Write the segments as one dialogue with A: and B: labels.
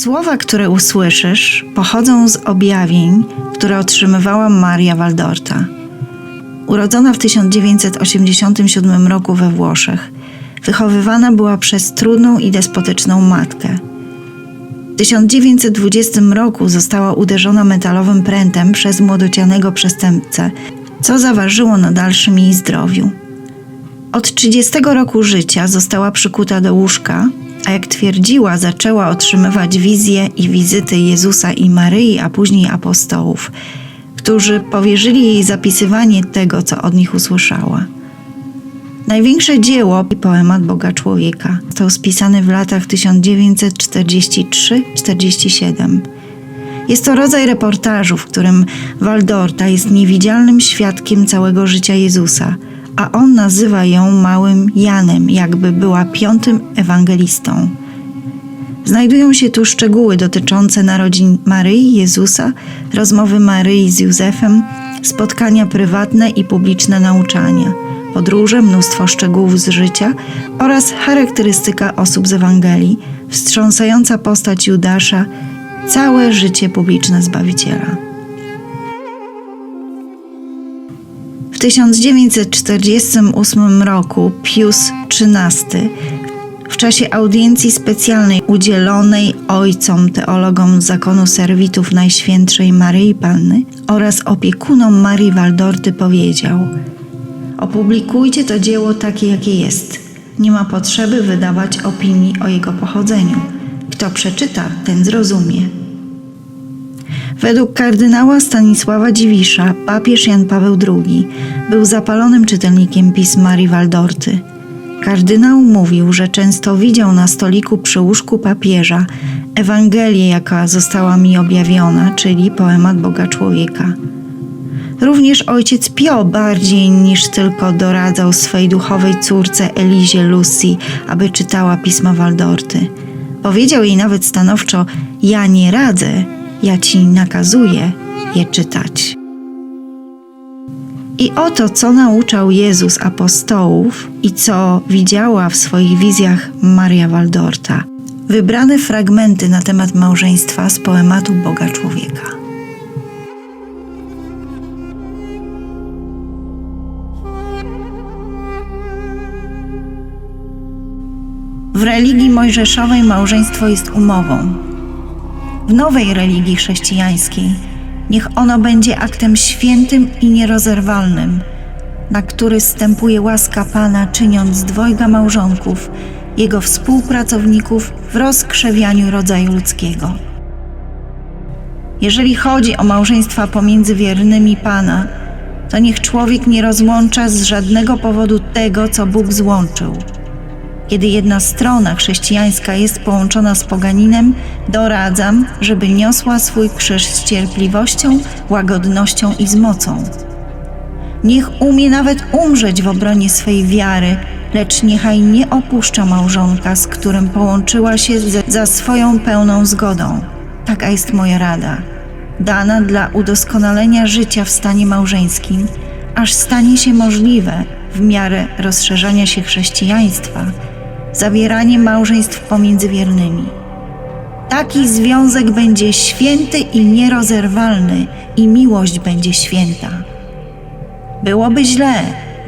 A: Słowa, które usłyszysz, pochodzą z objawień, które otrzymywała Maria Waldorta. Urodzona w 1987 roku we Włoszech, wychowywana była przez trudną i despotyczną matkę. W 1920 roku została uderzona metalowym prętem przez młodocianego przestępcę, co zaważyło na dalszym jej zdrowiu. Od 30 roku życia została przykuta do łóżka, a jak twierdziła, zaczęła otrzymywać wizje i wizyty Jezusa i Maryi, a później apostołów, którzy powierzyli jej zapisywanie tego, co od nich usłyszała. Największe dzieło i poemat Boga Człowieka został spisany w latach 1943-47. Jest to rodzaj reportażu, w którym Waldorta jest niewidzialnym świadkiem całego życia Jezusa, a on nazywa ją małym Janem, jakby była piątym ewangelistą. Znajdują się tu szczegóły dotyczące narodzin Maryi, Jezusa, rozmowy Maryi z Józefem, spotkania prywatne i publiczne nauczania, podróże, mnóstwo szczegółów z życia oraz charakterystyka osób z Ewangelii, wstrząsająca postać Judasza, całe życie publiczne Zbawiciela. 1948 roku Pius XIII w czasie audiencji specjalnej udzielonej ojcom teologom zakonu serwitów Najświętszej Maryi Panny oraz opiekunom Marii Waldorty powiedział Opublikujcie to dzieło takie, jakie jest. Nie ma potrzeby wydawać opinii o jego pochodzeniu. Kto przeczyta, ten zrozumie. Według kardynała Stanisława Dziwisza papież Jan Paweł II był zapalonym czytelnikiem pism Marii Waldorty. Kardynał mówił, że często widział na stoliku przy łóżku papieża Ewangelię, jaka została mi objawiona, czyli poemat Boga Człowieka. Również ojciec Pio bardziej niż tylko doradzał swej duchowej córce Elizie Lucy, aby czytała pisma Waldorty. Powiedział jej nawet stanowczo: Ja nie radzę, ja ci nakazuję je czytać. I oto, co nauczał Jezus apostołów i co widziała w swoich wizjach Maria Waldorta. Wybrane fragmenty na temat małżeństwa z poematu Boga Człowieka. W religii mojżeszowej małżeństwo jest umową. W nowej religii chrześcijańskiej niech ono będzie aktem świętym i nierozerwalnym, na który stępuje łaska Pana, czyniąc dwojga małżonków, jego współpracowników w rozkrzewianiu rodzaju ludzkiego. Jeżeli chodzi o małżeństwa pomiędzy wiernymi Pana, to niech człowiek nie rozłącza z żadnego powodu tego, co Bóg złączył. Kiedy jedna strona chrześcijańska jest połączona z poganinem, doradzam, żeby niosła swój krzyż z cierpliwością, łagodnością i z mocą. Niech umie nawet umrzeć w obronie swej wiary, lecz niechaj nie opuszcza małżonka, z którym połączyła się za swoją pełną zgodą. Taka jest moja rada, dana dla udoskonalenia życia w stanie małżeńskim, aż stanie się możliwe w miarę rozszerzania się chrześcijaństwa zawieranie małżeństw pomiędzy wiernymi. Taki związek będzie święty i nierozerwalny, i miłość będzie święta. Byłoby źle,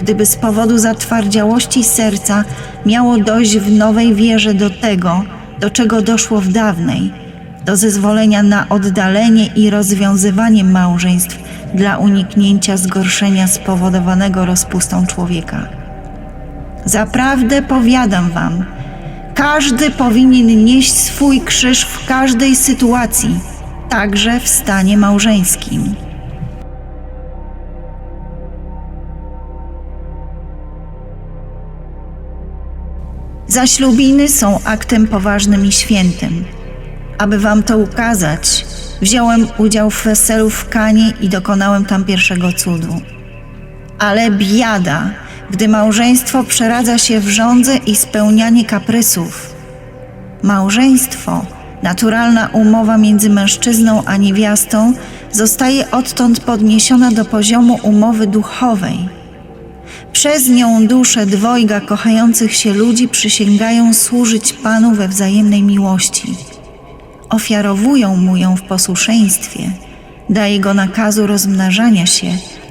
A: gdyby z powodu zatwardziałości serca miało dojść w nowej wierze do tego, do czego doszło w dawnej, do zezwolenia na oddalenie i rozwiązywanie małżeństw dla uniknięcia zgorszenia spowodowanego rozpustą człowieka. Zaprawdę powiadam wam, każdy powinien nieść swój krzyż w każdej sytuacji, także w stanie małżeńskim. Zaślubiny są aktem poważnym i świętym. Aby wam to ukazać, wziąłem udział w weselu w Kanie i dokonałem tam pierwszego cudu. Ale biada, gdy małżeństwo przeradza się w żądzę i spełnianie kaprysów. Małżeństwo, naturalna umowa między mężczyzną a niewiastą, zostaje odtąd podniesiona do poziomu umowy duchowej. Przez nią dusze dwojga kochających się ludzi przysięgają służyć Panu we wzajemnej miłości. ofiarowują mu ją w posłuszeństwie, daje go nakazu rozmnażania się,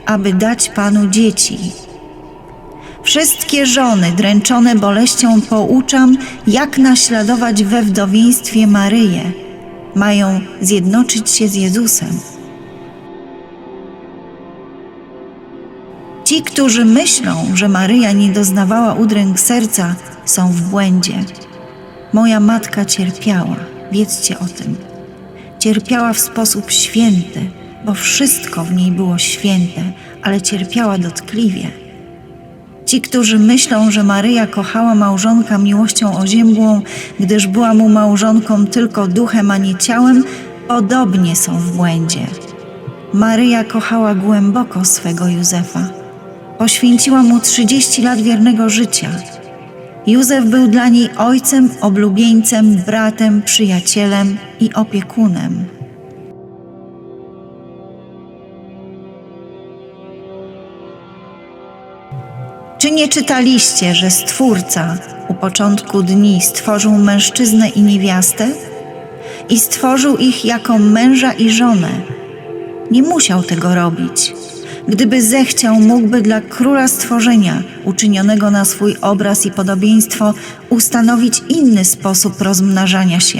A: aby dać Panu dzieci. Wszystkie żony dręczone boleścią pouczam, jak naśladować we wdowieństwie Maryję. Mają zjednoczyć się z Jezusem. Ci, którzy myślą, że Maryja nie doznawała udręk serca, są w błędzie. Moja matka cierpiała, wiedzcie o tym. Cierpiała w sposób święty, bo wszystko w niej było święte, ale cierpiała dotkliwie. Ci, którzy myślą, że Maryja kochała małżonka miłością oziębłą, gdyż była mu małżonką tylko duchem, a nie ciałem, podobnie są w błędzie. Maryja kochała głęboko swego Józefa. Poświęciła mu 30 lat wiernego życia. Józef był dla niej ojcem, oblubieńcem, bratem, przyjacielem i opiekunem. Czy nie czytaliście, że Stwórca u początku dni stworzył mężczyznę i niewiastę? I stworzył ich jako męża i żonę. Nie musiał tego robić. Gdyby zechciał, mógłby dla króla stworzenia, uczynionego na swój obraz i podobieństwo, ustanowić inny sposób rozmnażania się,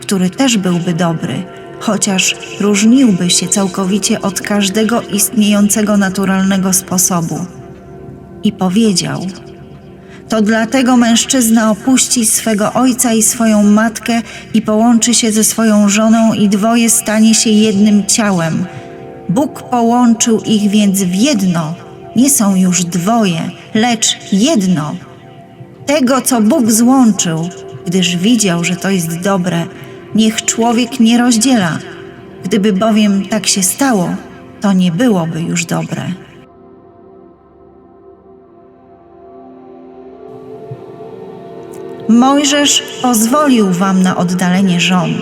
A: który też byłby dobry, chociaż różniłby się całkowicie od każdego istniejącego naturalnego sposobu i powiedział: To dlatego mężczyzna opuści swego ojca i swoją matkę i połączy się ze swoją żoną, i dwoje stanie się jednym ciałem. Bóg połączył ich więc w jedno. Nie są już dwoje, lecz jedno. Tego, co Bóg złączył, gdyż widział, że to jest dobre, niech człowiek nie rozdziela. Gdyby bowiem tak się stało, to nie byłoby już dobre. Mojżesz pozwolił wam na oddalenie żon.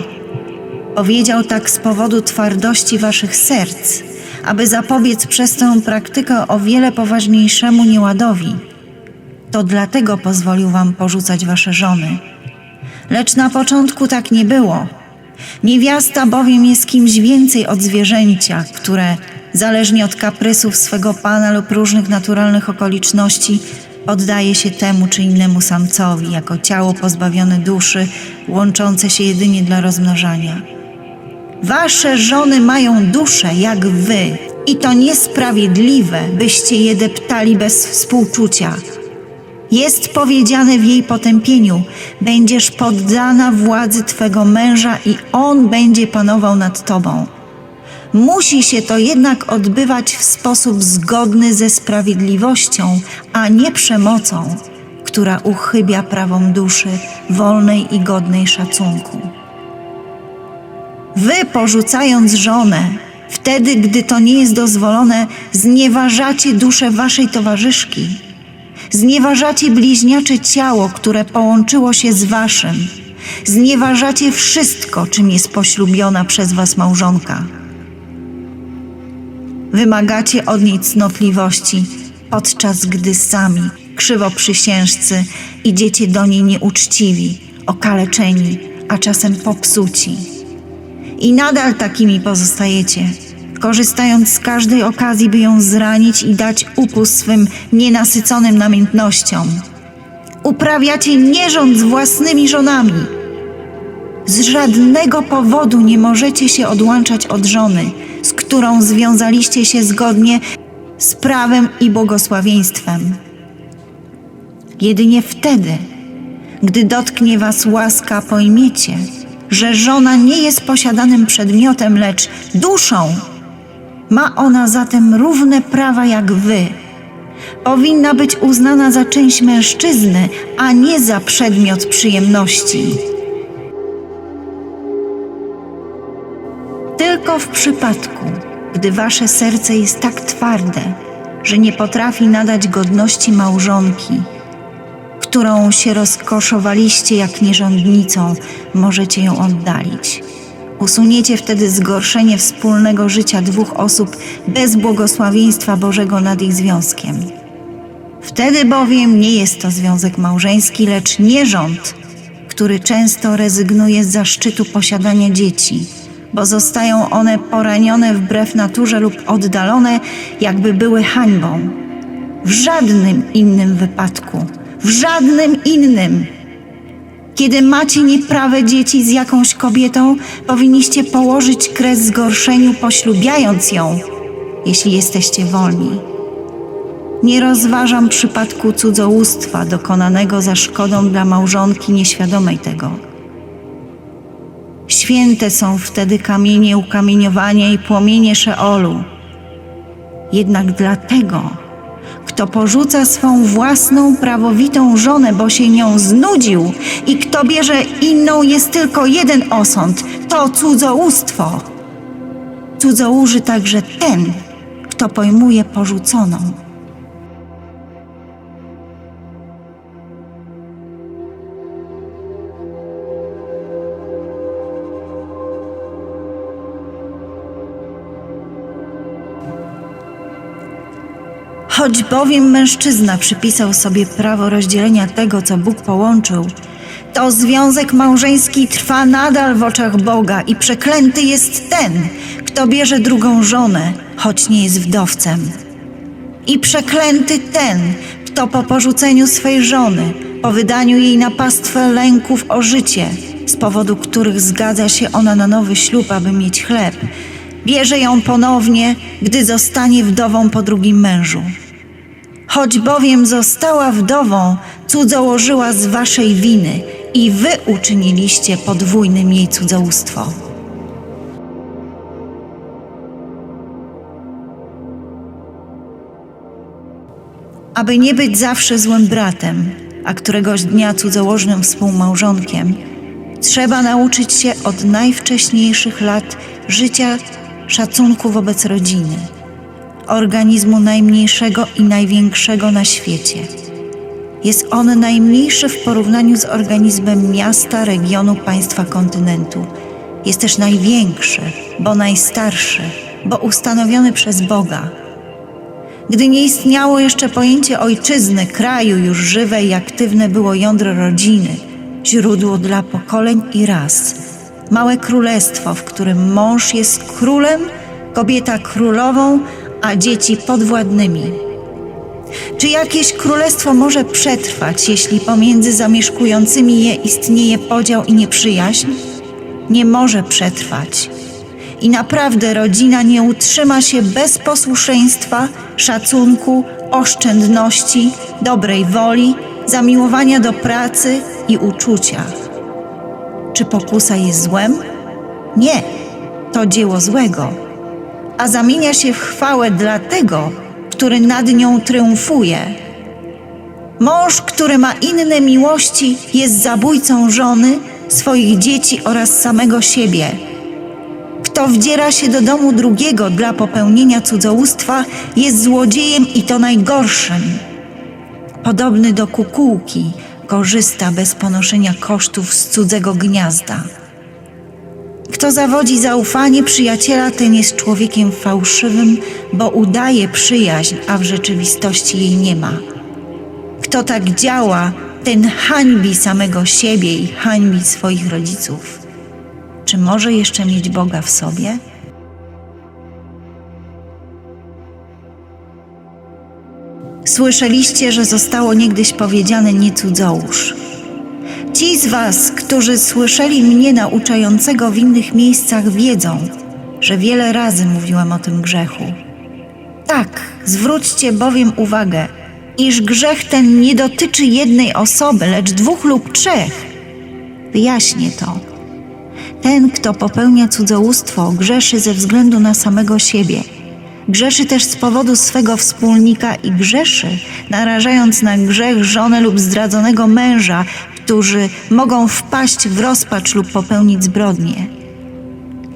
A: Powiedział tak z powodu twardości waszych serc, aby zapobiec przez tę praktykę o wiele poważniejszemu nieładowi. To dlatego pozwolił wam porzucać wasze żony. Lecz na początku tak nie było. Niewiasta bowiem jest kimś więcej od zwierzęcia, które, zależnie od kaprysów swego pana lub różnych naturalnych okoliczności, oddaje się temu czy innemu samcowi, jako ciało pozbawione duszy, łączące się jedynie dla rozmnażania. Wasze żony mają duszę jak wy, i to niesprawiedliwe, byście je deptali bez współczucia. Jest powiedziane w jej potępieniu: Będziesz poddana władzy twego męża, i on będzie panował nad tobą. Musi się to jednak odbywać w sposób zgodny ze sprawiedliwością, a nie przemocą, która uchybia prawom duszy wolnej i godnej szacunku. Wy porzucając żonę, wtedy gdy to nie jest dozwolone, znieważacie duszę waszej towarzyszki. Znieważacie bliźniacze ciało, które połączyło się z waszym. Znieważacie wszystko, czym jest poślubiona przez was małżonka. Wymagacie od niej cnotliwości, podczas gdy sami, krzywoprzysiężcy, idziecie do niej nieuczciwi, okaleczeni, a czasem popsuci. I nadal takimi pozostajecie, korzystając z każdej okazji, by ją zranić i dać upust swym nienasyconym namiętnościom. Uprawiacie nierząd z własnymi żonami. Z żadnego powodu nie możecie się odłączać od żony, z którą związaliście się zgodnie z prawem i błogosławieństwem. Jedynie wtedy, gdy dotknie was łaska, pojmiecie, że żona nie jest posiadanym przedmiotem, lecz duszą. Ma ona zatem równe prawa jak wy. Powinna być uznana za część mężczyzny, a nie za przedmiot przyjemności. Tylko w przypadku, gdy wasze serce jest tak twarde, że nie potrafi nadać godności małżonki, którą się rozkoszowaliście jak nierządnicą, możecie ją oddalić. Usuniecie wtedy zgorszenie wspólnego życia dwóch osób bez błogosławieństwa Bożego nad ich związkiem. Wtedy bowiem nie jest to związek małżeński, lecz nierząd, który często rezygnuje z zaszczytu posiadania dzieci, bo zostają one poranione wbrew naturze lub oddalone, jakby były hańbą. W żadnym innym wypadku, w żadnym innym. Kiedy macie nieprawe dzieci z jakąś kobietą, powinniście położyć kres zgorszeniu, poślubiając ją, jeśli jesteście wolni. Nie rozważam przypadku cudzołóstwa dokonanego za szkodą dla małżonki nieświadomej tego. Święte są wtedy kamienie ukamieniowania i płomienie Szeolu. Jednak dlatego, kto porzuca swą własną prawowitą żonę, bo się nią znudził i kto bierze inną, jest tylko jeden osąd to cudzołóstwo. Cudzołóży także ten, kto pojmuje porzuconą. Choć bowiem mężczyzna przypisał sobie prawo rozdzielenia tego, co Bóg połączył, to związek małżeński trwa nadal w oczach Boga i przeklęty jest ten, kto bierze drugą żonę, choć nie jest wdowcem. I przeklęty ten, kto po porzuceniu swej żony, po wydaniu jej na pastwę lęków o życie, z powodu których zgadza się ona na nowy ślub, aby mieć chleb, bierze ją ponownie, gdy zostanie wdową po drugim mężu. Choć bowiem została wdową, cudzołożyła z waszej winy i wy uczyniliście podwójnym jej cudzołóstwo. Aby nie być zawsze złym bratem, a któregoś dnia cudzołożnym współmałżonkiem, trzeba nauczyć się od najwcześniejszych lat życia szacunku wobec rodziny, organizmu najmniejszego i największego na świecie. Jest on najmniejszy w porównaniu z organizmem miasta, regionu, państwa, kontynentu. Jest też największy, bo najstarszy, bo ustanowiony przez Boga. Gdy nie istniało jeszcze pojęcie ojczyzny, kraju już żywe i aktywne było jądro rodziny, źródło dla pokoleń i ras. Małe królestwo, w którym mąż jest królem, kobieta królową, a dzieci podwładnymi. Czy jakieś królestwo może przetrwać, jeśli pomiędzy zamieszkującymi je istnieje podział i nieprzyjaźń? Nie może przetrwać. I naprawdę rodzina nie utrzyma się bez posłuszeństwa, szacunku, oszczędności, dobrej woli, zamiłowania do pracy i uczucia. Czy pokusa jest złem? Nie, to dzieło złego, a zamienia się w chwałę dla tego, który nad nią triumfuje. Mąż, który ma inne miłości, jest zabójcą żony, swoich dzieci oraz samego siebie. Kto wdziera się do domu drugiego dla popełnienia cudzołóstwa, jest złodziejem i to najgorszym. Podobny do kukułki, korzysta bez ponoszenia kosztów z cudzego gniazda. Kto zawodzi zaufanie przyjaciela, ten jest człowiekiem fałszywym, bo udaje przyjaźń, a w rzeczywistości jej nie ma. Kto tak działa, ten hańbi samego siebie i hańbi swoich rodziców. Czy może jeszcze mieć Boga w sobie? Słyszeliście, że zostało niegdyś powiedziane nie cudzołóż. Ci z Was, którzy słyszeli mnie nauczającego w innych miejscach, wiedzą, że wiele razy mówiłem o tym grzechu. Tak, zwróćcie bowiem uwagę, iż grzech ten nie dotyczy jednej osoby, lecz dwóch lub trzech. Wyjaśnię to. Ten, kto popełnia cudzołóstwo, grzeszy ze względu na samego siebie. Grzeszy też z powodu swego wspólnika i grzeszy, narażając na grzech żonę lub zdradzonego męża, którzy mogą wpaść w rozpacz lub popełnić zbrodnię.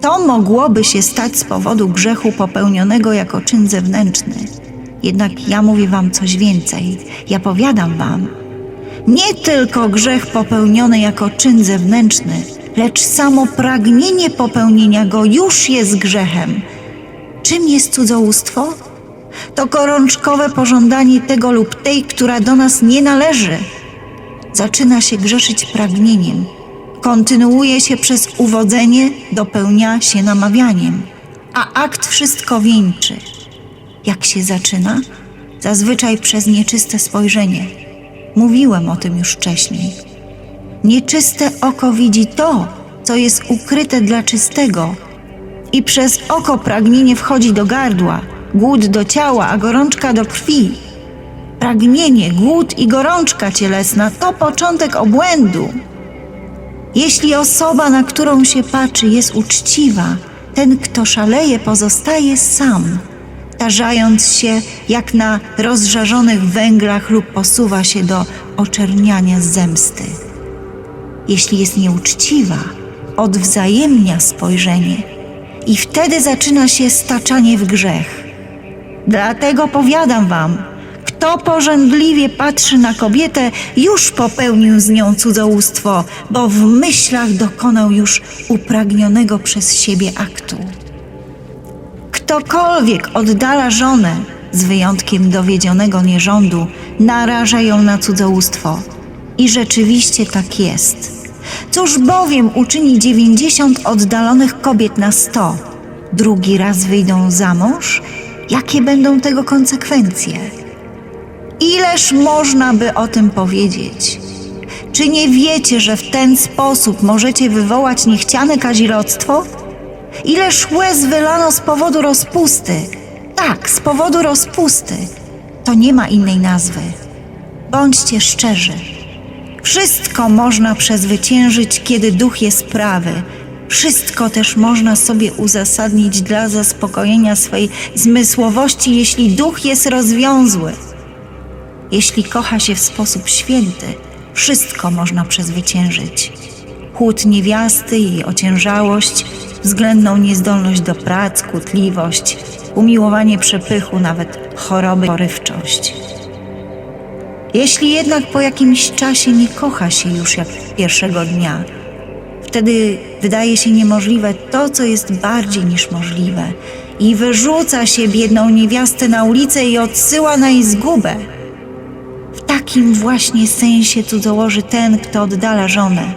A: To mogłoby się stać z powodu grzechu popełnionego jako czyn zewnętrzny. Jednak ja mówię wam coś więcej. Ja powiadam wam, nie tylko grzech popełniony jako czyn zewnętrzny, lecz samo pragnienie popełnienia go już jest grzechem. Czym jest cudzołóstwo? To gorączkowe pożądanie tego lub tej, która do nas nie należy. Zaczyna się grzeszyć pragnieniem. Kontynuuje się przez uwodzenie, dopełnia się namawianiem, a akt wszystko wieńczy. Jak się zaczyna? Zazwyczaj przez nieczyste spojrzenie. Mówiłem o tym już wcześniej. Nieczyste oko widzi to, co jest ukryte dla czystego, i przez oko pragnienie wchodzi do gardła, głód do ciała, a gorączka do krwi. Pragnienie, głód i gorączka cielesna to początek obłędu. Jeśli osoba, na którą się patrzy, jest uczciwa, ten, kto szaleje, pozostaje sam, tarzając się jak na rozżarzonych węglach lub posuwa się do oczerniania zemsty. Jeśli jest nieuczciwa, odwzajemnia spojrzenie i wtedy zaczyna się staczanie w grzech. Dlatego powiadam wam, kto pożądliwie patrzy na kobietę, już popełnił z nią cudzołóstwo, bo w myślach dokonał już upragnionego przez siebie aktu. Ktokolwiek oddala żonę, z wyjątkiem dowiedzionego nierządu, naraża ją na cudzołóstwo. I rzeczywiście tak jest. Cóż bowiem uczyni dziewięćdziesiąt oddalonych kobiet na sto? Drugi raz wyjdą za mąż? Jakie będą tego konsekwencje? Ileż można by o tym powiedzieć? Czy nie wiecie, że w ten sposób możecie wywołać niechciane kazirodztwo? Ileż łez wylano z powodu rozpusty? Tak, z powodu rozpusty. To nie ma innej nazwy. Bądźcie szczerzy. Wszystko można przezwyciężyć, kiedy duch jest prawy. Wszystko też można sobie uzasadnić dla zaspokojenia swej zmysłowości, jeśli duch jest rozwiązły. Jeśli kocha się w sposób święty, wszystko można przezwyciężyć. Chłód niewiasty, jej ociężałość, względną niezdolność do prac, kłótliwość, umiłowanie przepychu, nawet choroby, porywczość. Jeśli jednak po jakimś czasie nie kocha się już jak pierwszego dnia, wtedy wydaje się niemożliwe to, co jest bardziej niż możliwe, i wyrzuca się biedną niewiastę na ulicę i odsyła na jej zgubę. Takim właśnie sensie cudzołoży ten, kto oddala żonę.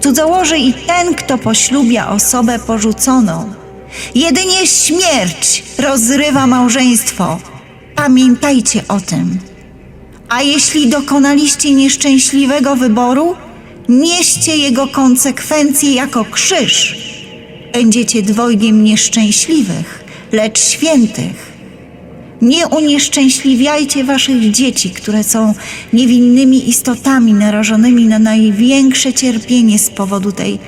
A: Cudzołoży i ten, kto poślubia osobę porzuconą. Jedynie śmierć rozrywa małżeństwo. Pamiętajcie o tym. A jeśli dokonaliście nieszczęśliwego wyboru, nieście jego konsekwencje jako krzyż. Będziecie dwojgiem nieszczęśliwych, lecz świętych. Nie unieszczęśliwiajcie waszych dzieci, które są niewinnymi istotami narażonymi na największe cierpienie z powodu tej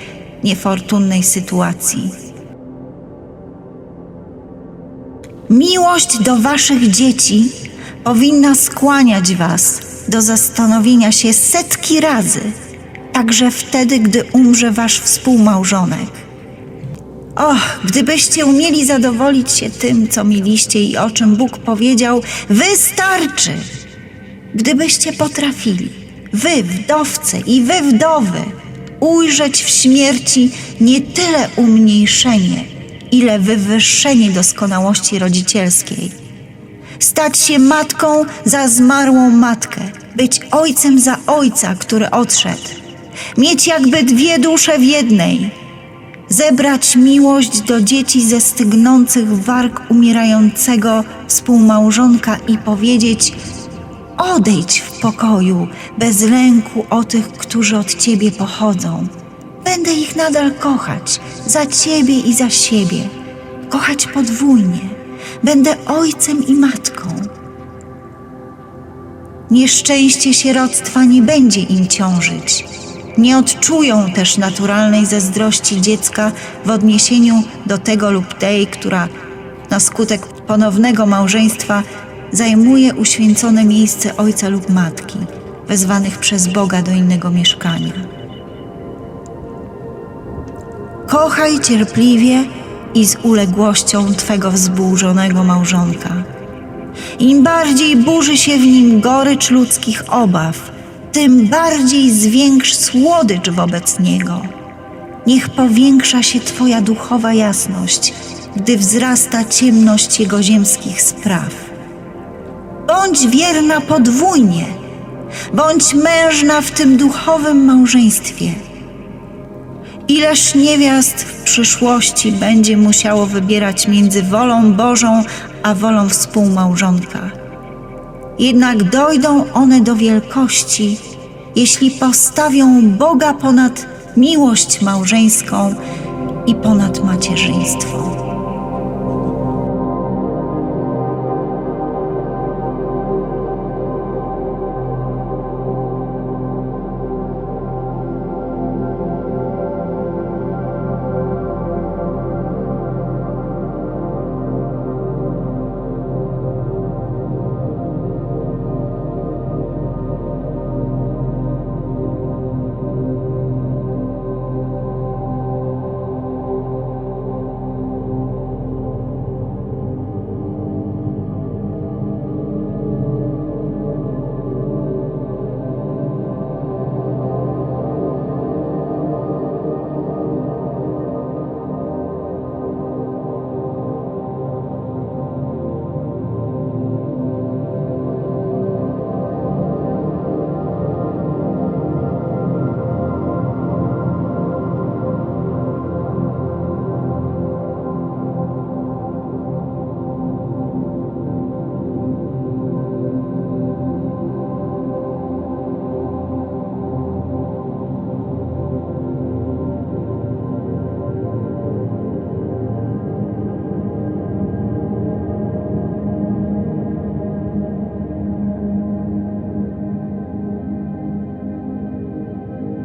A: niefortunnej sytuacji. Miłość do waszych dzieci powinna skłaniać was do zastanowienia się setki razy, także wtedy, gdy umrze wasz współmałżonek. Och, gdybyście umieli zadowolić się tym, co mieliście i o czym Bóg powiedział, wystarczy. Gdybyście potrafili, wy, wdowcy i wy, wdowy, ujrzeć w śmierci nie tyle umniejszenie, ile wywyższenie doskonałości rodzicielskiej. Stać się matką za zmarłą matkę, być ojcem za ojca, który odszedł. Mieć jakby dwie dusze w jednej. Zebrać miłość do dzieci ze stygnących warg umierającego współmałżonka i powiedzieć: Odejdź w pokoju, bez lęku o tych, którzy od ciebie pochodzą. Będę ich nadal kochać, za ciebie i za siebie, kochać podwójnie. Będę ojcem i matką. Nieszczęście sieroctwa nie będzie im ciążyć. Nie odczują też naturalnej zazdrości dziecka w odniesieniu do tego lub tej, która na skutek ponownego małżeństwa zajmuje uświęcone miejsce ojca lub matki, wezwanych przez Boga do innego mieszkania. Kochaj cierpliwie i z uległością Twego wzburzonego małżonka. Im bardziej burzy się w nim gorycz ludzkich obaw, tym bardziej zwiększ słodycz wobec niego. Niech powiększa się Twoja duchowa jasność, gdy wzrasta ciemność jego ziemskich spraw. Bądź wierna podwójnie, Bądź mężna w tym duchowym małżeństwie. Ileż niewiast w przyszłości będzie musiało wybierać między wolą Bożą a wolą współmałżonka. Jednak dojdą one do wielkości, jeśli postawią Boga ponad miłość małżeńską i ponad macierzyństwo.